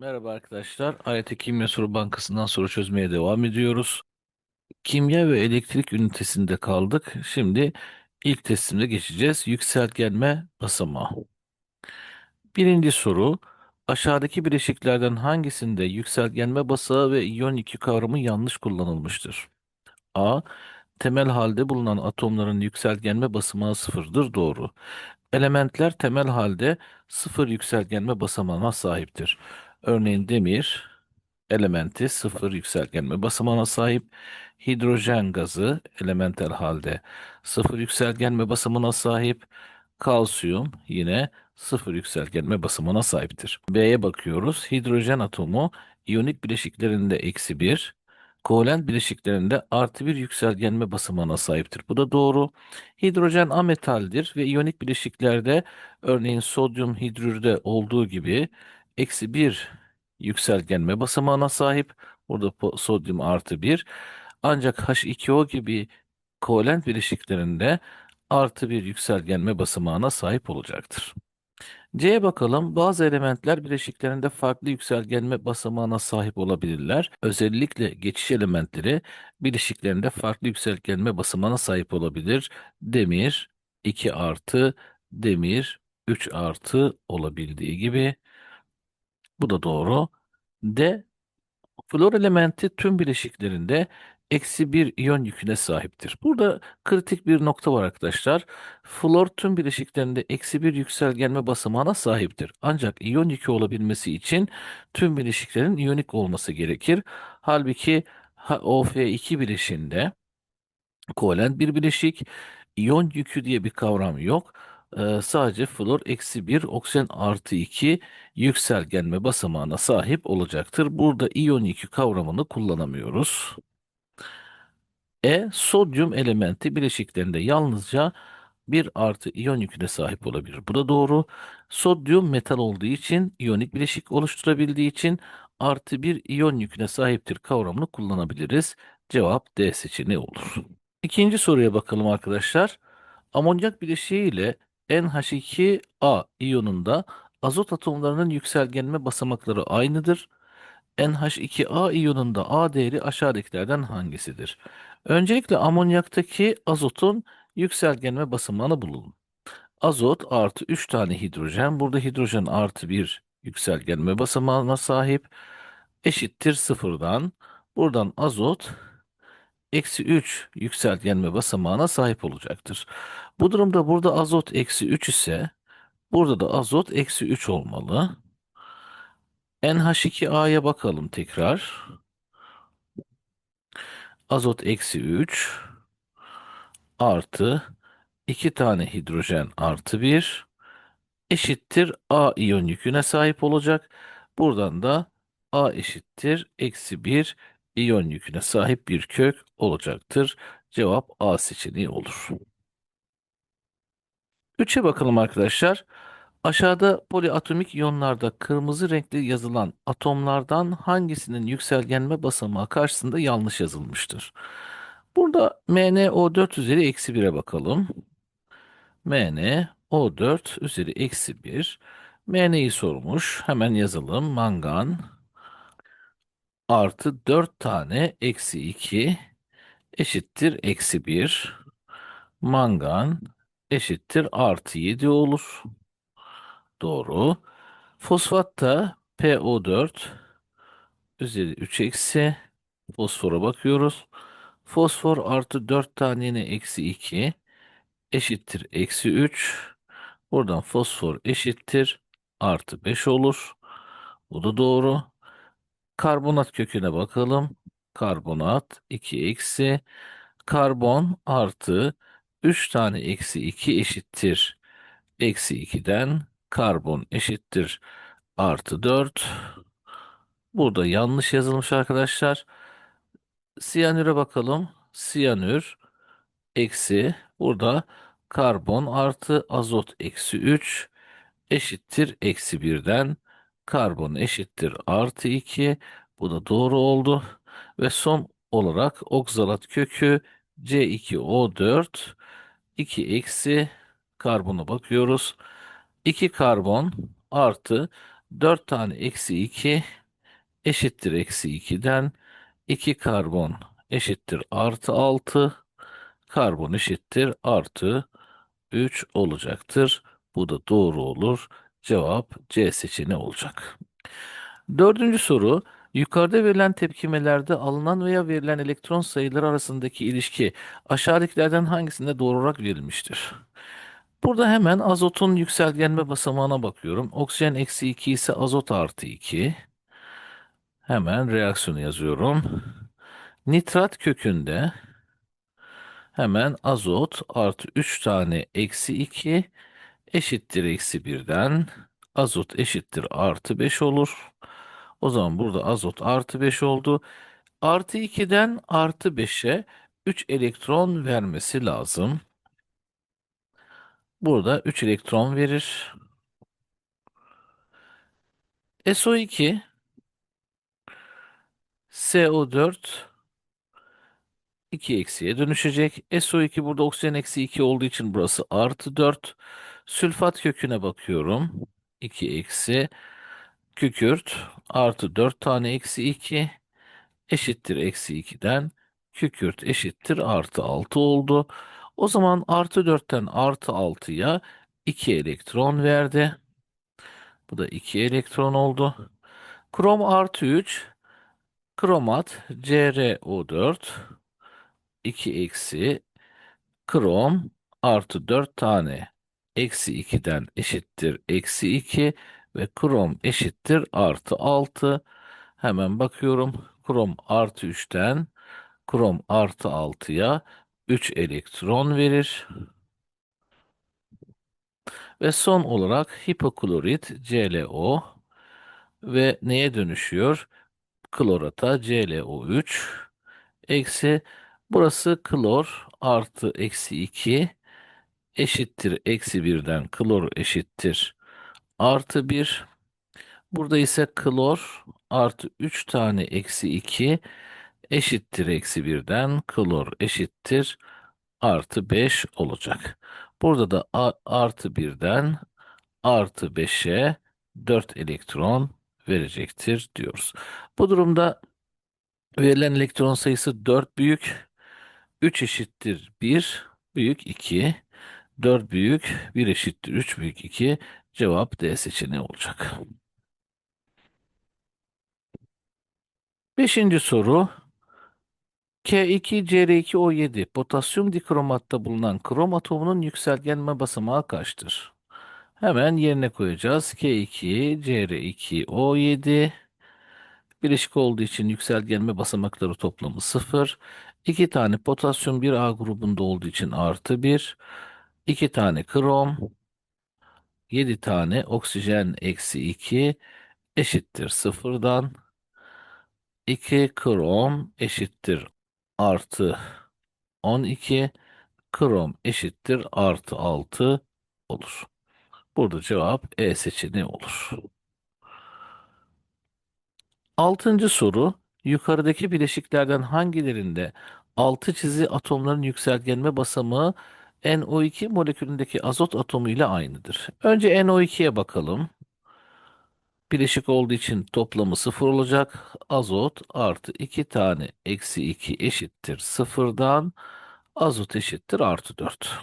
Merhaba arkadaşlar. AYT Kimya Soru Bankası'ndan soru çözmeye devam ediyoruz. Kimya ve elektrik ünitesinde kaldık. Şimdi ilk testimize geçeceğiz. Yükseltgenme basamağı. Birinci soru. Aşağıdaki bileşiklerden hangisinde yükseltgenme basağı ve iyon yükü kavramı yanlış kullanılmıştır? A. Temel halde bulunan atomların yükseltgenme basamağı sıfırdır. Doğru. Elementler temel halde sıfır yükseltgenme basamağına sahiptir. Örneğin demir elementi sıfır yükseltgenme basamağına sahip. Hidrojen gazı elementel halde sıfır yükseltgenme basamağına sahip. Kalsiyum yine sıfır yükseltgenme basamağına sahiptir. B'ye bakıyoruz. Hidrojen atomu iyonik bileşiklerinde eksi 1, kovalent bileşiklerinde artı bir yükseltgenme basamağına sahiptir. Bu da doğru. Hidrojen ametaldir ve iyonik bileşiklerde örneğin sodyum hidrürde olduğu gibi eksi bir yükseltgenme basamağına sahip. Burada sodyum artı bir. Ancak H2O gibi kovalent bileşiklerinde artı bir yükseltgenme basamağına sahip olacaktır. C'ye bakalım. Bazı elementler bileşiklerinde farklı yükseltgenme basamağına sahip olabilirler. Özellikle geçiş elementleri bileşiklerinde farklı yükseltgenme basamağına sahip olabilir. Demir 2 artı, demir 3 artı olabildiği gibi. Bu da doğru. D. Flor elementi tüm bileşiklerinde eksi bir iyon yüküne sahiptir. Burada kritik bir nokta var arkadaşlar. Flor tüm bileşiklerinde eksi bir yükselgenme basamağına sahiptir. Ancak iyon yükü olabilmesi için tüm bileşiklerin iyonik olması gerekir. Halbuki OF2 bileşiğinde kovalent bir bileşik, iyon yükü diye bir kavram yok. Ee, sadece flor eksi 1, oksijen artı 2 yükselgenme basamağına sahip olacaktır. Burada iyon yükü kavramını kullanamıyoruz. E, sodyum elementi bileşiklerinde yalnızca 1 artı iyon yüküne sahip olabilir. Bu da doğru. Sodyum metal olduğu için, iyonik bileşik oluşturabildiği için artı 1 iyon yüküne sahiptir kavramını kullanabiliriz. Cevap D seçeneği olur. İkinci soruya bakalım arkadaşlar. Amonyak bileşiği ile NH2A iyonunda azot atomlarının yükselgenme basamakları aynıdır. NH2A iyonunda A değeri aşağıdakilerden hangisidir? Öncelikle amonyaktaki azotun yükselgenme basamağını bulalım. Azot artı 3 tane hidrojen. Burada hidrojen artı 1 yükselgenme basamağına sahip. Eşittir sıfırdan. Buradan azot eksi 3 yükseltgenme basamağına sahip olacaktır. Bu durumda burada azot eksi 3 ise burada da azot eksi 3 olmalı. NH2A'ya bakalım tekrar. Azot eksi 3 artı 2 tane hidrojen artı 1 eşittir A iyon yüküne sahip olacak. Buradan da A eşittir eksi 1 iyon yüküne sahip bir kök olacaktır. Cevap A seçeneği olur. 3'e bakalım arkadaşlar. Aşağıda poliatomik iyonlarda kırmızı renkli yazılan atomlardan hangisinin yükselgenme basamağı karşısında yanlış yazılmıştır? Burada MnO4 üzeri eksi 1'e bakalım. MnO4 üzeri eksi 1. Mn'yi sormuş. Hemen yazalım. Mangan artı 4 tane eksi 2 eşittir eksi 1. Mangan eşittir artı 7 olur. Doğru. Fosfat da PO4 üzeri 3 eksi. Fosfora bakıyoruz. Fosfor artı 4 tane yine eksi 2 eşittir eksi 3. Buradan fosfor eşittir artı 5 olur. Bu da doğru. Karbonat köküne bakalım. Karbonat 2 eksi. Karbon artı 3 tane eksi 2 eşittir. Eksi 2'den karbon eşittir artı 4. Burada yanlış yazılmış arkadaşlar. Siyanüre bakalım. Siyanür eksi burada karbon artı azot eksi 3 eşittir eksi 1'den karbon eşittir artı 2. Bu da doğru oldu. Ve son olarak oksalat kökü C2O4 2 eksi karbona bakıyoruz. 2 karbon artı 4 tane eksi 2 eşittir eksi 2'den 2 karbon eşittir artı 6 karbon eşittir artı 3 olacaktır. Bu da doğru olur. Cevap C seçeneği olacak. Dördüncü soru. Yukarıda verilen tepkimelerde alınan veya verilen elektron sayıları arasındaki ilişki aşağıdakilerden hangisinde doğru olarak verilmiştir? Burada hemen azotun yükselgenme basamağına bakıyorum. Oksijen eksi 2 ise azot artı 2. Hemen reaksiyonu yazıyorum. Nitrat kökünde hemen azot artı 3 tane eksi 2 eşittir eksi 1'den azot eşittir artı 5 olur. O zaman burada azot artı 5 oldu. Artı 2'den artı 5'e 3 elektron vermesi lazım. Burada 3 elektron verir. SO2 CO4 2 eksiye dönüşecek. SO2 burada oksijen eksi 2 olduğu için burası artı 4. Sülfat köküne bakıyorum. 2 eksi. Kükürt artı 4 tane eksi 2 eşittir eksi 2'den. Kükürt eşittir artı 6 oldu. O zaman artı 4'ten artı 6'ya 2 elektron verdi. Bu da 2 elektron oldu. Krom artı 3 kromat CrO4 2 eksi krom artı 4 tane eksi 2'den eşittir eksi 2 ve krom eşittir artı 6. Hemen bakıyorum. Krom artı 3'ten krom artı 6'ya 3 elektron verir. Ve son olarak hipoklorit ClO ve neye dönüşüyor? Klorata ClO3 eksi burası klor artı eksi 2 eşittir eksi 1'den klor eşittir artı 1. Burada ise klor artı 3 tane eksi 2 eşittir eksi 1'den klor eşittir artı 5 olacak. Burada da artı 1'den artı 5'e 4 elektron verecektir diyoruz. Bu durumda verilen elektron sayısı 4 büyük, 3 eşittir 1, büyük 2, 4 büyük, 1 eşittir 3 büyük 2. Cevap D seçeneği olacak. Beşinci soru. K2Cr2O7 potasyum dikromatta bulunan krom atomunun yükselgenme basamağı kaçtır? Hemen yerine koyacağız. K2Cr2O7 bileşik olduğu için yükselgenme basamakları toplamı 0. 2 tane potasyum 1A grubunda olduğu için artı 1. 2 tane krom 7 tane oksijen eksi 2 eşittir sıfırdan 2 krom eşittir artı 12 krom eşittir artı 6 olur. Burada cevap E seçeneği olur. Altıncı soru yukarıdaki bileşiklerden hangilerinde altı çizi atomların yükselgenme basamağı NO2 molekülündeki azot atomu ile aynıdır. Önce NO2'ye bakalım. Bileşik olduğu için toplamı sıfır olacak. Azot artı 2 tane eksi 2 eşittir sıfırdan. Azot eşittir artı 4.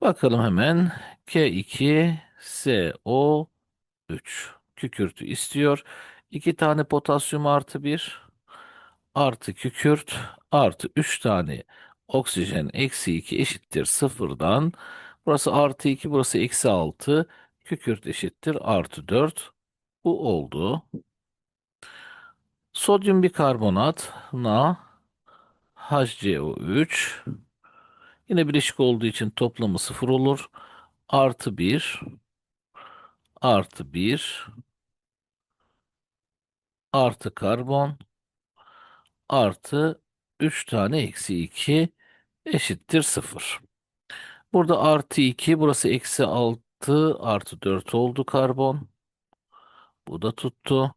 Bakalım hemen. K2SO3 kükürtü istiyor. 2 tane potasyum artı 1 artı kükürt artı 3 tane oksijen eksi 2 eşittir sıfırdan. Burası artı 2 burası eksi 6 kükürt eşittir artı 4. Bu oldu. Sodyum bikarbonat Na HCO3 yine bileşik olduğu için toplamı sıfır olur. Artı 1 artı 1 artı karbon artı 3 tane eksi 2 eşittir 0. Burada artı 2 burası eksi 6 artı 4 oldu karbon. Bu da tuttu.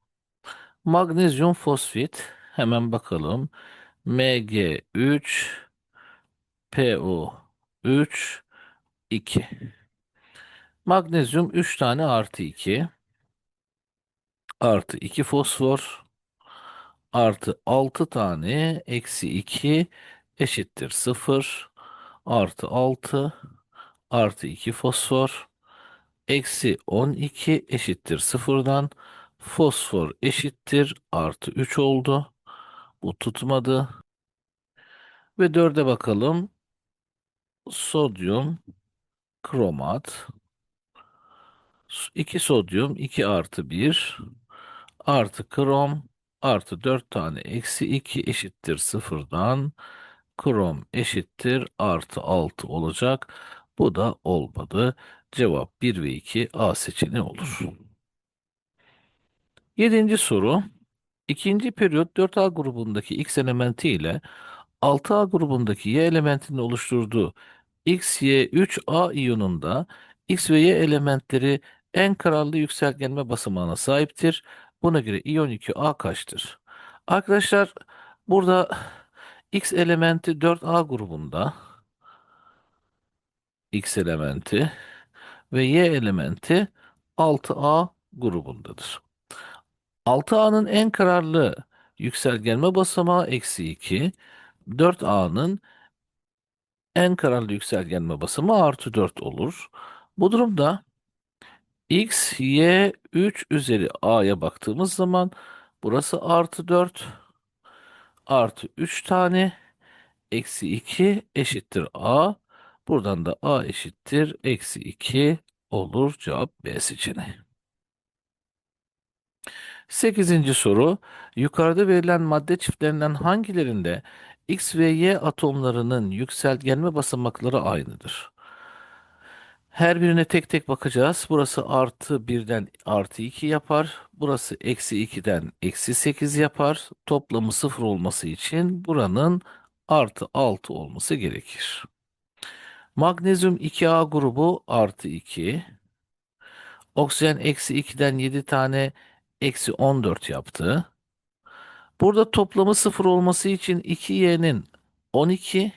Magnezyum fosfit hemen bakalım. Mg3 PO3 2 Magnezyum 3 tane artı 2 artı 2 fosfor artı 6 tane eksi 2 eşittir 0 artı 6 artı 2 fosfor eksi 12 eşittir sıfırdan fosfor eşittir artı 3 oldu. Bu tutmadı. Ve 4'e bakalım. Sodyum kromat 2 sodyum 2 artı 1 artı krom artı 4 tane eksi 2 eşittir sıfırdan krom eşittir artı 6 olacak. Bu da olmadı. Cevap 1 ve 2 A seçeneği olur. Yedinci soru. İkinci periyot 4A grubundaki X elementi ile 6A grubundaki Y elementinin oluşturduğu X, Y, 3A iyonunda X ve Y elementleri en kararlı yükseltgenme basamağına sahiptir. Buna göre iyon 2A kaçtır? Arkadaşlar burada X elementi 4A grubunda X elementi ve Y elementi 6A grubundadır. 6A'nın en kararlı yükselgenme basamağı eksi 2. 4A'nın en kararlı yükselgenme basamağı artı 4 olur. Bu durumda x, y, 3 üzeri a'ya baktığımız zaman burası artı 4 artı 3 tane eksi 2 eşittir a. Buradan da a eşittir eksi 2 olur. Cevap B seçeneği. Sekizinci soru. Yukarıda verilen madde çiftlerinden hangilerinde X ve Y atomlarının yükseltgenme basamakları aynıdır? Her birine tek tek bakacağız. Burası artı birden artı 2 yapar. Burası eksi 2'den eksi 8 yapar. Toplamı sıfır olması için buranın artı 6 olması gerekir. Magnezyum 2A grubu artı 2. Oksijen eksi 2'den 7 tane eksi 14 yaptı. Burada toplamı sıfır olması için 2y'nin 12,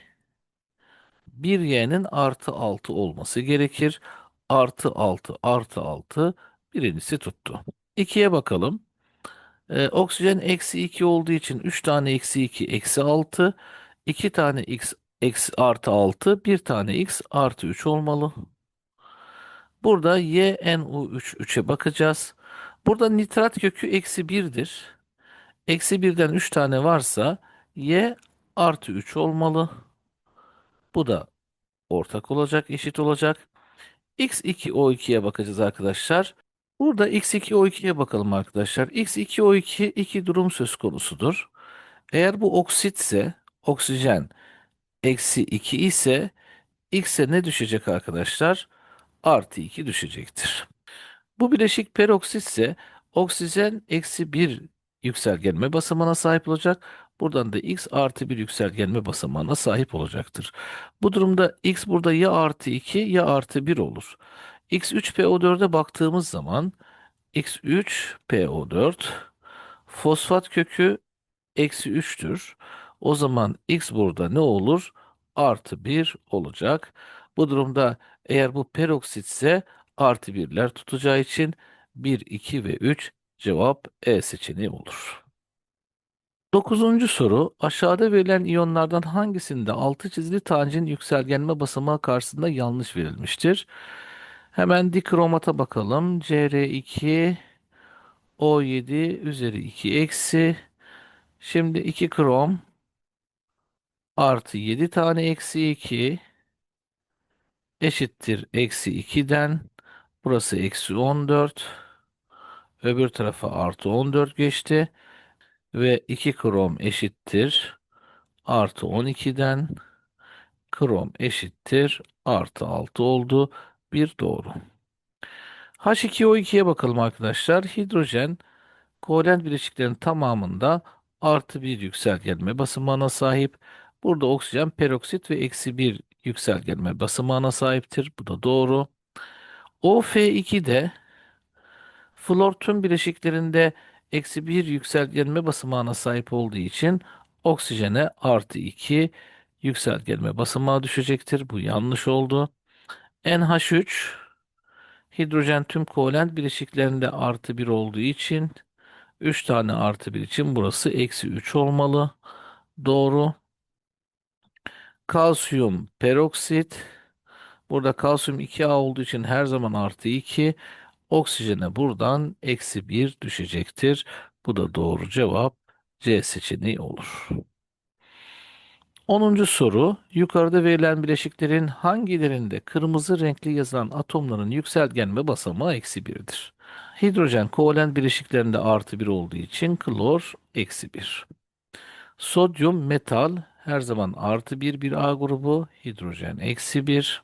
1y'nin artı 6 olması gerekir. Artı 6 artı 6 birincisi tuttu. 2'ye bakalım. Ee, oksijen eksi 2 olduğu için 3 tane eksi 2 eksi 6. 2 tane x eksi artı 6. 1 tane x artı 3 olmalı. Burada y nu 3 3'e bakacağız. Burada nitrat kökü eksi 1'dir. Eksi 1'den 3 tane varsa y artı 3 olmalı. Bu da ortak olacak, eşit olacak. x2o2'ye bakacağız arkadaşlar. Burada x2o2'ye bakalım arkadaşlar. x2o2 iki durum söz konusudur. Eğer bu oksitse oksijen eksi 2 ise x'e ne düşecek arkadaşlar? Artı 2 düşecektir. Bu bileşik peroksit ise oksijen eksi 1 yükselgenme basamağına sahip olacak. Buradan da x artı 1 yükselgenme basamağına sahip olacaktır. Bu durumda x burada ya artı 2 ya artı 1 olur. x3PO4'e baktığımız zaman x3PO4 fosfat kökü eksi 3'tür. O zaman x burada ne olur? Artı 1 olacak. Bu durumda eğer bu peroksit ise artı birler tutacağı için 1, 2 ve 3 cevap E seçeneği olur. Dokuzuncu soru aşağıda verilen iyonlardan hangisinde altı çizili tancin yükselgenme basamağı karşısında yanlış verilmiştir? Hemen dikromata bakalım. Cr2 O7 üzeri 2 eksi. Şimdi 2 krom artı 7 tane eksi 2 eşittir eksi 2'den burası eksi 14 öbür tarafa artı 14 geçti ve 2 krom eşittir artı 12'den krom eşittir artı 6 oldu. Bir doğru. H2O2'ye bakalım arkadaşlar. Hidrojen kovalent bileşiklerin tamamında artı bir yükselgenme basamağına sahip. Burada oksijen peroksit ve eksi bir yükselgenme basamağına sahiptir. Bu da doğru. OF2'de flor tüm bileşiklerinde eksi bir yükselgenme basamağına sahip olduğu için oksijene artı 2 yükselgenme basamağı düşecektir. Bu yanlış oldu. NH3 Hidrojen tüm kovalent bileşiklerinde artı 1 olduğu için 3 tane artı 1 için burası eksi 3 olmalı. Doğru. Kalsiyum peroksit. Burada kalsiyum 2A olduğu için her zaman artı 2. Oksijene buradan eksi 1 düşecektir. Bu da doğru cevap C seçeneği olur. 10. soru. Yukarıda verilen bileşiklerin hangilerinde kırmızı renkli yazılan atomların yükseltgenme basamağı eksi 1'dir? Hidrojen kovalent bileşiklerinde artı 1 olduğu için klor eksi 1. Sodyum metal her zaman artı 1 bir A grubu, hidrojen eksi 1.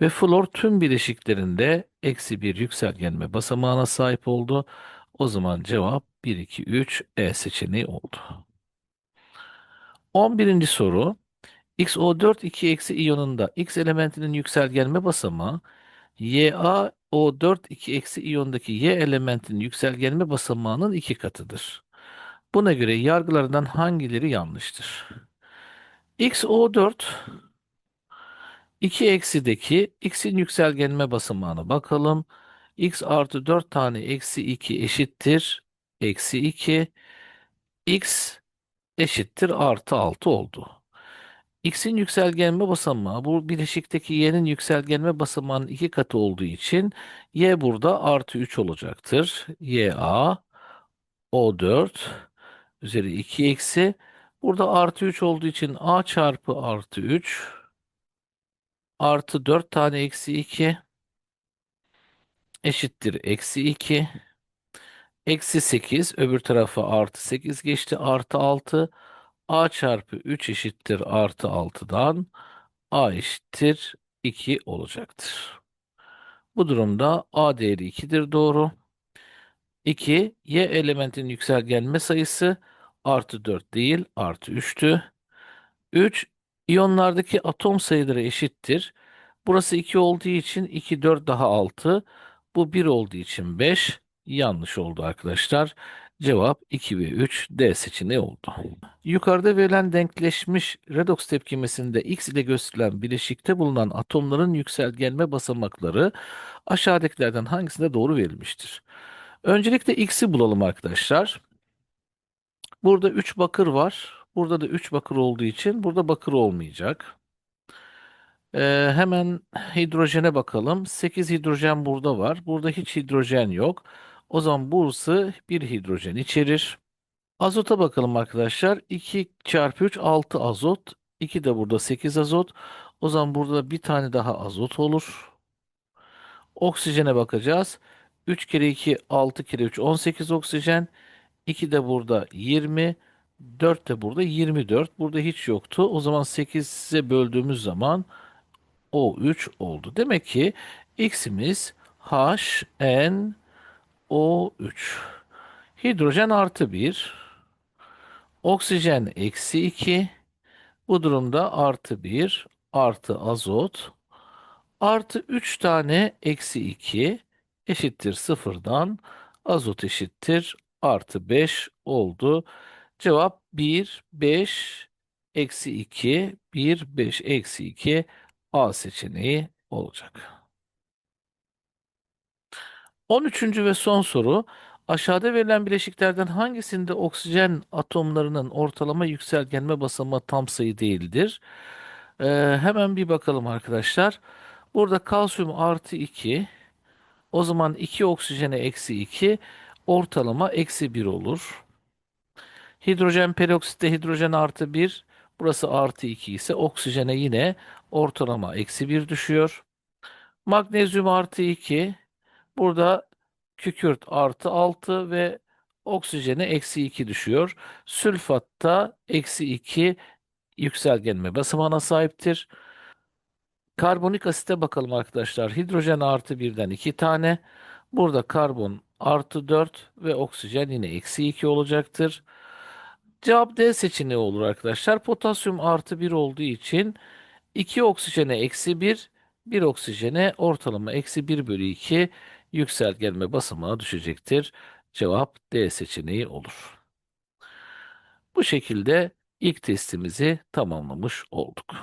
Ve flor tüm bileşiklerinde eksi 1 yükseltgenme basamağına sahip oldu. O zaman cevap 1, 2, 3 E seçeneği oldu. 11. soru. XO4 2 eksi iyonunda X elementinin yükseltgenme basamağı YaO4 2 eksi iyondaki Y elementinin yükseltgenme basamağının iki katıdır. Buna göre yargılardan hangileri yanlıştır? XO4 2 eksideki x'in yükselgenme basamağına bakalım. x artı 4 tane eksi 2 eşittir. Eksi 2. x eşittir artı 6 oldu. x'in yükselgenme basamağı bu bileşikteki y'nin yükselgenme basamağının iki katı olduğu için y burada artı 3 olacaktır. ya o4 üzeri 2 eksi burada artı 3 olduğu için a çarpı artı 3 artı 4 tane eksi 2 eşittir eksi 2 eksi 8 öbür tarafa artı 8 geçti artı 6 a çarpı 3 eşittir artı 6'dan a eşittir 2 olacaktır. Bu durumda a değeri 2'dir doğru. 2 y elementin yükselgenme sayısı artı 4 değil artı 3'tü. 3 iyonlardaki atom sayıları eşittir. Burası 2 olduğu için 2, 4 daha 6. Bu 1 olduğu için 5. Yanlış oldu arkadaşlar. Cevap 2 ve 3 D seçeneği oldu. Yukarıda verilen denkleşmiş redoks tepkimesinde X ile gösterilen bileşikte bulunan atomların yükselgenme basamakları aşağıdakilerden hangisinde doğru verilmiştir? Öncelikle X'i bulalım arkadaşlar. Burada 3 bakır var. Burada da 3 bakır olduğu için burada bakır olmayacak. Ee, hemen hidrojene bakalım. 8 hidrojen burada var. Burada hiç hidrojen yok. O zaman burası bir hidrojen içerir. Azota bakalım arkadaşlar. 2 çarpı 3 6 azot. 2 de burada 8 azot. O zaman burada bir tane daha azot olur. Oksijene bakacağız. 3 kere 2 6 kere 3 18 oksijen. 2 de burada 20. 4 de burada 24. Burada hiç yoktu. O zaman 8'e böldüğümüz zaman O3 oldu. Demek ki X'imiz HNO3. Hidrojen artı 1. Oksijen eksi 2. Bu durumda artı 1 artı azot artı 3 tane eksi 2 eşittir sıfırdan azot eşittir artı 5 oldu. Cevap 1, 5, eksi 2, 1, 5, eksi 2 A seçeneği olacak. 13. ve son soru. Aşağıda verilen bileşiklerden hangisinde oksijen atomlarının ortalama yükselgenme basamağı tam sayı değildir? Ee, hemen bir bakalım arkadaşlar. Burada kalsiyum artı 2. O zaman 2 oksijene eksi 2 ortalama eksi 1 olur. Hidrojen peroksitte hidrojen artı 1. Burası artı 2 ise oksijene yine ortalama eksi 1 düşüyor. Magnezyum artı 2. Burada kükürt artı 6 ve oksijene eksi 2 düşüyor. Sülfatta eksi 2 yükselgenme basamağına sahiptir. Karbonik asite bakalım arkadaşlar. Hidrojen artı 1'den 2 tane. Burada karbon artı 4 ve oksijen yine eksi 2 olacaktır. Cevap D seçeneği olur arkadaşlar. Potasyum artı 1 olduğu için 2 oksijene eksi 1, 1 oksijene ortalama eksi 1 bölü 2 yükseltgenme basamağı düşecektir. Cevap D seçeneği olur. Bu şekilde ilk testimizi tamamlamış olduk.